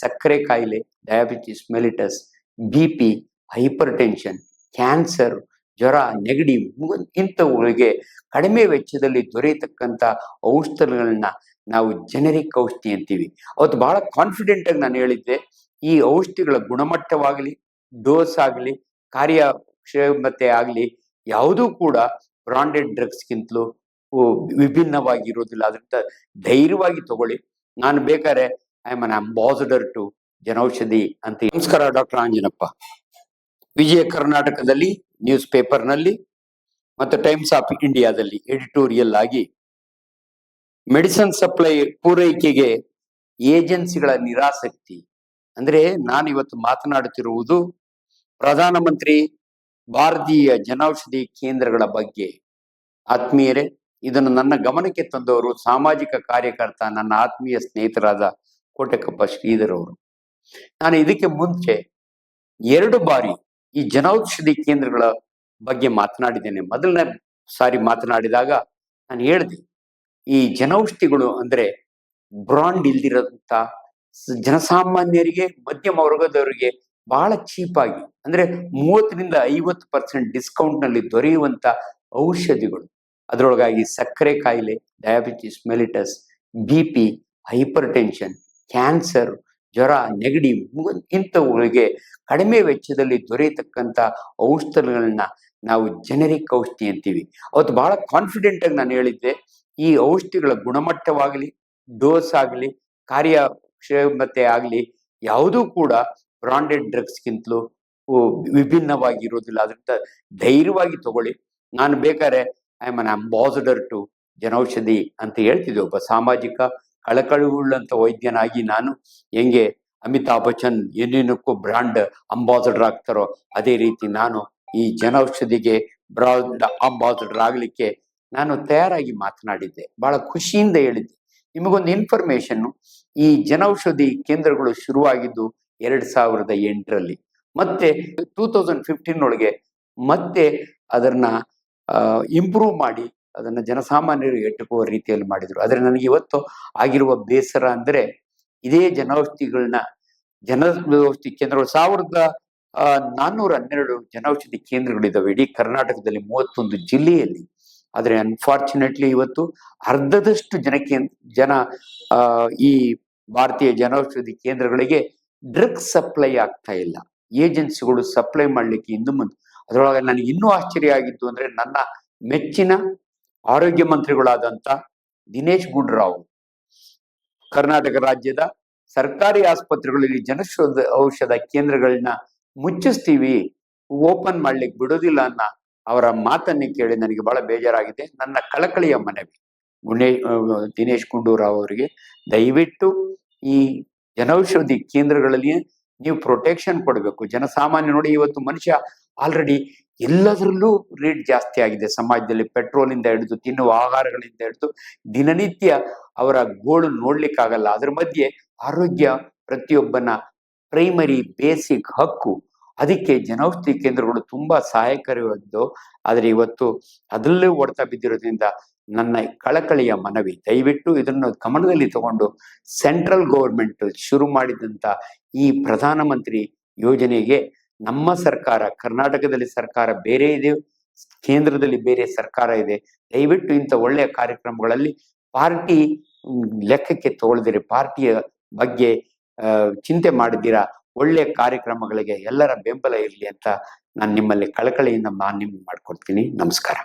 ಸಕ್ಕರೆ ಕಾಯಿಲೆ diabetes mellitus B P hypertension cancer ಜ್ವರ, ನೆಗಡಿ ಇಂಥವುಗಳಿಗೆ ಕಡಿಮೆ ವೆಚ್ಚದಲ್ಲಿ ದೊರೆಯತಕ್ಕಂಥ ಔಷಧಗಳನ್ನ ನಾವು ಜನರಿಕ್ ಔಷಧಿ ಅಂತೀವಿ. ಅವತ್ತು ಬಹಳ ಕಾನ್ಫಿಡೆಂಟ್ ಆಗಿ ನಾನು ಹೇಳಿದ್ದೆ, ಈ ಔಷಧಿಗಳ ಗುಣಮಟ್ಟವಾಗಲಿ ಡೋಸ್ ಆಗಲಿ, ಕಾರ್ಯಕ್ಷಮತೆ ಆಗಲಿ, ಯಾವುದೂ ಕೂಡ ಬ್ರಾಂಡೆಡ್ ಡ್ರಗ್ಸ್ಗಿಂತಲೂ ವಿಭಿನ್ನವಾಗಿರೋದಿಲ್ಲ. ಅದರಿಂದ ಧೈರ್ಯವಾಗಿ ತಗೊಳ್ಳಿ. ನಾನು ಬೇಕಾದ್ರೆ I am an ambassador to Janaushadhi ಅಂತ ನಮಸ್ಕಾರ ಡಾಕ್ಟರ್ ಆಂಜನಪ್ಪ. ವಿಜಯ ಕರ್ನಾಟಕದಲ್ಲಿ ನ್ಯೂಸ್ ಪೇಪರ್ನಲ್ಲಿ ಮತ್ತು ಟೈಮ್ಸ್ ಆಫ್ ಇಂಡಿಯಾದಲ್ಲಿ ಎಡಿಟೋರಿಯಲ್ ಆಗಿ ಮೆಡಿಸನ್ ಸಪ್ಲೈ ಪೂರೈಕೆಗೆ ಏಜೆನ್ಸಿಗಳ ನಿರಾಸಕ್ತಿ. ಅಂದ್ರೆ ನಾನು ಇವತ್ತು ಮಾತನಾಡುತ್ತಿರುವುದು ಪ್ರಧಾನಮಂತ್ರಿ ಭಾರತೀಯ ಜನೌಷಧಿ ಕೇಂದ್ರಗಳ ಬಗ್ಗೆ. ಆತ್ಮೀಯರೇ, ಇದನ್ನು ನನ್ನ ಗಮನಕ್ಕೆ ತಂದವರು ಸಾಮಾಜಿಕ ಕಾರ್ಯಕರ್ತ, ನನ್ನ ಆತ್ಮೀಯ ಸ್ನೇಹಿತರಾದ ಕೋಟೆಕಪ್ಪ ಶ್ರೀಧರ್ ಅವರು. ನಾನು ಇದಕ್ಕೆ ಮುಂಚೆ ಎರಡು ಬಾರಿ ಈ ಜನೌಷಧಿ ಕೇಂದ್ರಗಳ ಬಗ್ಗೆ ಮಾತನಾಡಿದ್ದೇನೆ. ಮೊದಲನೇ ಸಾರಿ ಮಾತನಾಡಿದಾಗ ನಾನು ಹೇಳಿದೆ, ಈ ಜನೌಷಧಿಗಳು ಅಂದ್ರೆ ಬ್ರಾಂಡ್ ಇಲ್ದಿರೋಂಥ ಜನಸಾಮಾನ್ಯರಿಗೆ, ಮಧ್ಯಮ ವರ್ಗದವರಿಗೆ ಬಹಳ ಚೀಪ್ ಆಗಿ, ಅಂದ್ರೆ ಮೂವತ್ತರಿಂದ ಐವತ್ತು ಪರ್ಸೆಂಟ್ ಡಿಸ್ಕೌಂಟ್ನಲ್ಲಿ ದೊರೆಯುವಂತ ಔಷಧಿಗಳು. ಅದರೊಳಗಾಗಿ ಸಕ್ಕರೆ ಕಾಯಿಲೆ diabetes mellitus B P hypertension cancer, ಜ್ವರ, ನೆಗಡಿ ಇಂಥವುಗಳಿಗೆ ಕಡಿಮೆ ವೆಚ್ಚದಲ್ಲಿ ದೊರೆಯತಕ್ಕಂಥ ಔಷಧಗಳನ್ನ ನಾವು ಜನರಿಕ್ ಔಷಧಿ ಅಂತೀವಿ. ಅವತ್ತು ಬಹಳ ಕಾನ್ಫಿಡೆಂಟ್ ಆಗಿ ನಾನು ಹೇಳಿದ್ದೆ, ಈ ಔಷಧಿಗಳ ಗುಣಮಟ್ಟವಾಗಲಿ ಡೋಸ್ ಆಗಲಿ, ಕಾರ್ಯಕ್ಷಮತೆ ಆಗಲಿ, ಯಾವುದೂ ಕೂಡ ಬ್ರಾಂಡೆಡ್ ಡ್ರಗ್ಸ್ಗಿಂತಲೂ ವಿಭಿನ್ನವಾಗಿರೋದಿಲ್ಲ. ಅದರಿಂದ ಧೈರ್ಯವಾಗಿ ತಗೊಳ್ಳಿ. ನಾನು ಬೇಕಾದ್ರೆ I am an ambassador to Janaushadhi ಅಂತ ಹೇಳ್ತಿದ್ದೆ ಒಬ್ಬ ಸಾಮಾಜಿಕ ಕಳಕಳಿವುಳ್ಳಂತ ವೈದ್ಯನಾಗಿ ನಾನು ಹೆಂಗೆ ಅಮಿತಾಬ್ ಬಚ್ಚನ್ ಏನೇನಕ್ಕೂ ಬ್ರಾಂಡ್ ಅಂಬಾಸಡರ್ ಆಗ್ತಾರೋ ಅದೇ ರೀತಿ ನಾನು ಈ ಜನೌಷಧಿಗೆ ಬ್ರಾಂಡ್ ಅಂಬಾಸಡರ್ ಆಗಲಿಕ್ಕೆ ನಾನು ತಯಾರಾಗಿ ಮಾತನಾಡಿದ್ದೆ. ಬಹಳ ಖುಷಿಯಿಂದ ಹೇಳಿದ್ದೆ. ನಿಮಗೊಂದು ಇನ್ಫಾರ್ಮೇಶನ್ನು ಈ ಜನೌಷಧಿ ಕೇಂದ್ರಗಳು ಶುರುವಾಗಿದ್ದು ಎರಡ್ ಸಾವಿರದ ಎಂಟರಲ್ಲಿ. ಮತ್ತೆ ಟೂ ತೌಸಂಡ್ ಫಿಫ್ಟೀನ್ ಒಳಗೆ ಮತ್ತೆ ಅದನ್ನ ಇಂಪ್ರೂವ್ ಮಾಡಿ ಅದನ್ನ ಜನಸಾಮಾನ್ಯರು ಎಟ್ಟುಕುವ ರೀತಿಯಲ್ಲಿ ಮಾಡಿದ್ರು. ಆದರೆ ನನಗೆ ಇವತ್ತು ಆಗಿರುವ ಬೇಸರ ಅಂದ್ರೆ ಇದೇ ಜನೌಷಧಿಗಳನ್ನ ಜನೌಷಧಿ ಕೇಂದ್ರಗಳು, ಸಾವಿರದ ನಾನ್ನೂರ ಹನ್ನೆರಡು ಜನೌಷಧಿ ಕೇಂದ್ರಗಳಿದ್ದಾವೆ ಇಡೀ ಕರ್ನಾಟಕದಲ್ಲಿ ಮೂವತ್ತೊಂದು ಜಿಲ್ಲೆಯಲ್ಲಿ. ಆದರೆ ಅನ್ಫಾರ್ಚುನೇಟ್ಲಿ ಇವತ್ತು ಅರ್ಧದಷ್ಟು ಜನಕ್ಕೆ ಜನ ಈ ಭಾರತೀಯ ಜನೌಷಧಿ ಕೇಂದ್ರಗಳಿಗೆ ಡ್ರಗ್ಸ್ ಸಪ್ಲೈ ಆಗ್ತಾ ಇಲ್ಲ. ಏಜೆನ್ಸಿಗಳು ಸಪ್ಲೈ ಮಾಡ್ಲಿಕ್ಕೆ ಇನ್ನು ಮುಂದೆ. ಅದರೊಳಗೆ ನನಗೆ ಇನ್ನೂ ಆಶ್ಚರ್ಯ ಆಗಿದ್ದು ಅಂದ್ರೆ ನನ್ನ ಮೆಚ್ಚಿನ ಆರೋಗ್ಯ ಮಂತ್ರಿಗಳಾದಂತ ದಿನೇಶ್ ಗುಂಡೂರಾವ್, ಕರ್ನಾಟಕ ರಾಜ್ಯದ ಸರ್ಕಾರಿ ಆಸ್ಪತ್ರೆಗಳಲ್ಲಿ ಜನೌಷಧ ಔಷಧ ಕೇಂದ್ರಗಳನ್ನ ಮುಚ್ಚಿಸ್ತೀವಿ, ಓಪನ್ ಮಾಡ್ಲಿಕ್ಕೆ ಬಿಡೋದಿಲ್ಲ ಅನ್ನ ಅವರ ಮಾತನ್ನೇ ಕೇಳಿ ನನಗೆ ಬಹಳ ಬೇಜಾರಾಗಿದೆ. ನನ್ನ ಕಳಕಳಿಯ ಮನವಿ, ಗುಣೇ ದಿನೇಶ್ ಗುಂಡೂರಾವ್ ಅವರಿಗೆ ದಯವಿಟ್ಟು ಈ ಜನೌಷಧಿ ಕೇಂದ್ರಗಳಲ್ಲಿ ನೀವು ಪ್ರೊಟೆಕ್ಷನ್ ಕೊಡಬೇಕು. ಜನಸಾಮಾನ್ಯ ನೋಡಿ, ಇವತ್ತು ಮನುಷ್ಯ ಆಲ್ರೆಡಿ ಎಲ್ಲದರಲ್ಲೂ ರೇಟ್ ಜಾಸ್ತಿ ಆಗಿದೆ. ಸಮಾಜದಲ್ಲಿ ಪೆಟ್ರೋಲ್ ಇಂದ ಹಿಡಿದು ತಿನ್ನುವ ಆಹಾರಗಳಿಂದ ಹಿಡಿದು ದಿನನಿತ್ಯ ಅವರ ಗೋಳು ನೋಡ್ಲಿಕ್ಕಾಗಲ್ಲ. ಅದ್ರ ಮಧ್ಯೆ ಆರೋಗ್ಯ ಪ್ರತಿಯೊಬ್ಬನ ಪ್ರೈಮರಿ ಬೇಸಿಕ್ ಹಕ್ಕು. ಅದಕ್ಕೆ ಜನೌಷಧಿ ಕೇಂದ್ರಗಳು ತುಂಬಾ ಸಹಾಯಕರವಾಗಿದ್ದು, ಆದ್ರೆ ಇವತ್ತು ಅದರಲ್ಲೂ ಓಡ್ತಾ ಬಿದ್ದಿರೋದ್ರಿಂದ ನನ್ನ ಕಳಕಳಿಯ ಮನವಿ, ದಯವಿಟ್ಟು ಇದನ್ನು ಗಮನದಲ್ಲಿ ತಗೊಂಡು ಸೆಂಟ್ರಲ್ ಗೌರ್ಮೆಂಟ್ ಶುರು ಮಾಡಿದಂತ ಈ ಪ್ರಧಾನಮಂತ್ರಿ ಯೋಜನೆಗೆ ನಮ್ಮ ಸರ್ಕಾರ, ಕರ್ನಾಟಕದಲ್ಲಿ ಸರ್ಕಾರ ಬೇರೆ ಇದೆ, ಕೇಂದ್ರದಲ್ಲಿ ಬೇರೆ ಸರ್ಕಾರ ಇದೆ. ದಯವಿಟ್ಟು ಇಂಥ ಒಳ್ಳೆಯ ಕಾರ್ಯಕ್ರಮಗಳಲ್ಲಿ ಪಾರ್ಟಿ ಲೆಕ್ಕಕ್ಕೆ ತಗೊಳ್ದಿರಿ, ಪಾರ್ಟಿಯ ಬಗ್ಗೆ ಚಿಂತೆ ಮಾಡಿದ್ದೀರಾ? ಒಳ್ಳೆಯ ಕಾರ್ಯಕ್ರಮಗಳಿಗೆ ಎಲ್ಲರ ಬೆಂಬಲ ಇರಲಿ ಅಂತ ನಾನು ನಿಮ್ಮಲ್ಲಿ ಕಳಕಳಿಯಿಂದ ಮಾನ್ಯ ಮಾಡ್ಕೊಡ್ತೀನಿ. ನಮಸ್ಕಾರ.